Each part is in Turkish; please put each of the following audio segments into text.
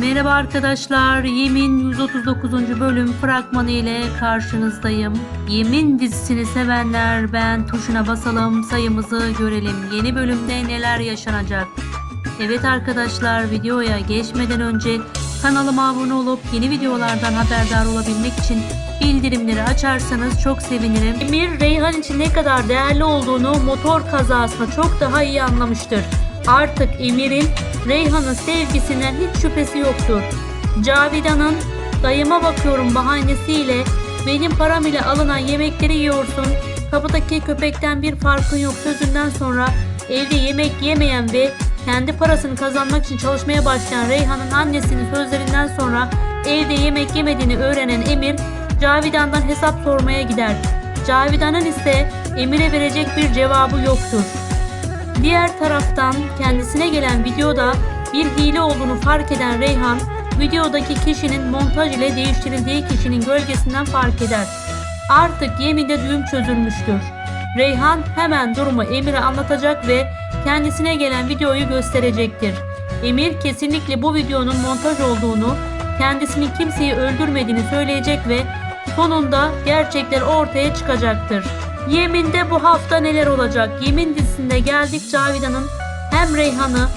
Merhaba arkadaşlar. Yemin 139. bölüm fragmanı ile karşınızdayım. Yemin dizisini sevenler ben tuşuna basalım sayımızı görelim. Yeni bölümde neler yaşanacak? Evet arkadaşlar videoya geçmeden önce kanalıma abone olup yeni videolardan haberdar olabilmek için bildirimleri açarsanız çok sevinirim. Emir Reyhan için ne kadar değerli olduğunu motor kazasında çok daha iyi anlamıştır. Artık Emir'in Reyhan'ın sevgisinden hiç şüphesi yoktur. Cavidan'ın dayıma bakıyorum bahanesiyle benim param ile alınan yemekleri yiyorsun. Kapıdaki köpekten bir farkın yok sözünden sonra evde yemek yemeyen ve kendi parasını kazanmak için çalışmaya başlayan Reyhan'ın annesinin sözlerinden sonra evde yemek yemediğini öğrenen Emir Cavidan'dan hesap sormaya gider. Cavidan'ın ise Emir'e verecek bir cevabı yoktur. Diğer taraftan kendisine gelen videoda bir hile olduğunu fark eden Reyhan, videodaki kişinin montaj ile değiştirildiği kişinin gölgesinden fark eder. Artık yeminde düğüm çözülmüştür. Reyhan hemen durumu Emir'e anlatacak ve kendisine gelen videoyu gösterecektir. Emir kesinlikle bu videonun montaj olduğunu, kendisinin kimseyi öldürmediğini söyleyecek ve sonunda gerçekler ortaya çıkacaktır. Yemin'de bu hafta neler olacak? Yemin dizisinde geldik Cavidan'ın hem Reyhan'ı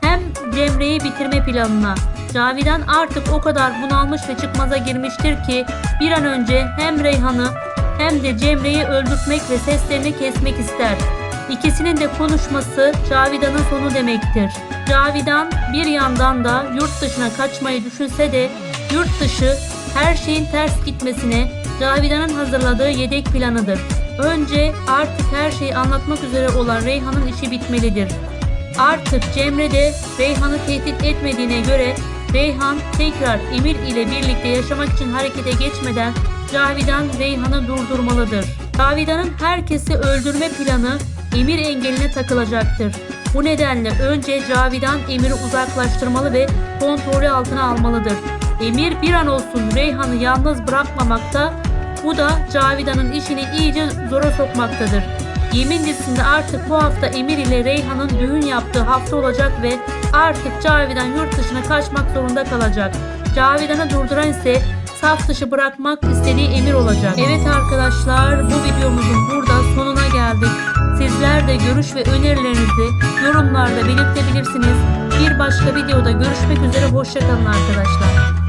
hem Cemre'yi bitirme planına. Cavidan artık o kadar bunalmış ve çıkmaza girmiştir ki bir an önce hem Reyhan'ı hem de Cemre'yi öldürtmek ve seslerini kesmek ister. İkisinin de konuşması Cavidan'ın sonu demektir. Cavidan bir yandan da yurt dışına kaçmayı düşünse de yurt dışı her şeyin ters gitmesine Cavidan'ın hazırladığı yedek planıdır. Önce artık her şeyi anlatmak üzere olan Reyhan'ın işi bitmelidir. Artık Cemre de Reyhan'ı tehdit etmediğine göre Reyhan tekrar Emir ile birlikte yaşamak için harekete geçmeden Cavidan Reyhan'ı durdurmalıdır. Cavidan'ın herkesi öldürme planı Emir engeline takılacaktır. Bu nedenle önce Cavidan Emir'i uzaklaştırmalı ve kontrolü altına almalıdır. Emir bir an olsun Reyhan'ı yalnız bırakmamakta, bu da Cavidan'ın işini iyice zora sokmaktadır. Yemin dizisinde artık bu hafta Emir ile Reyhan'ın düğün yaptığı hafta olacak ve artık Cavidan yurt dışına kaçmak zorunda kalacak. Cavidan'ı durduran ise saf dışı bırakmak istediği Emir olacak. Evet arkadaşlar bu videomuzun burada sonuna geldik. Sizler de görüş ve önerilerinizi yorumlarda belirtebilirsiniz. Bir başka videoda görüşmek üzere hoşçakalın arkadaşlar.